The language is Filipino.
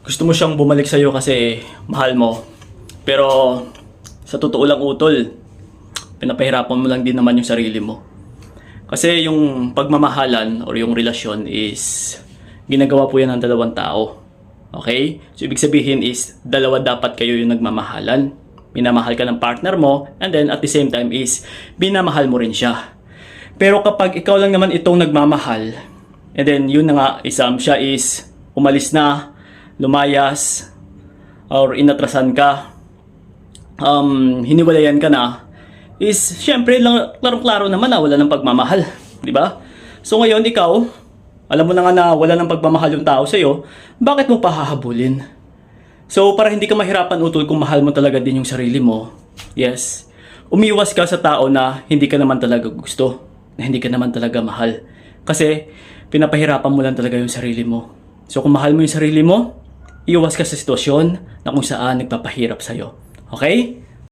gusto mo siyang bumalik sa'yo kasi mahal mo. Pero sa totoo lang utol, pinapahirapan mo lang din naman yung sarili mo. Kasi yung pagmamahalan or yung relasyon is ginagawa po yan ng dalawang tao. Okay? So ibig sabihin is dalawa dapat kayo yung nagmamahalan. Minamahal ka ng partner mo and then at the same time is binamahal mo rin siya. Pero kapag ikaw lang naman itong nagmamahal and then yun na nga isam siya is umalis na, lumayas, or inatrasan ka, um, hiniwalayan ka na, is syempre lang, klarong-klaro naman na wala ng pagmamahal. Di ba? So ngayon ikaw, alam mo na nga na wala ng pagmamahal yung tao sa'yo, bakit mo pa hahabulin? So para hindi ka mahirapan utol kung mahal mo talaga din yung sarili mo, yes, umiwas ka sa tao na hindi ka naman talaga gusto, na hindi ka naman talaga mahal. Kasi pinapahirapan mo lang talaga yung sarili mo. So kung mahal mo yung sarili mo, iwas ka sa sitwasyon na kung saan nagpapahirap sa'yo. Okay?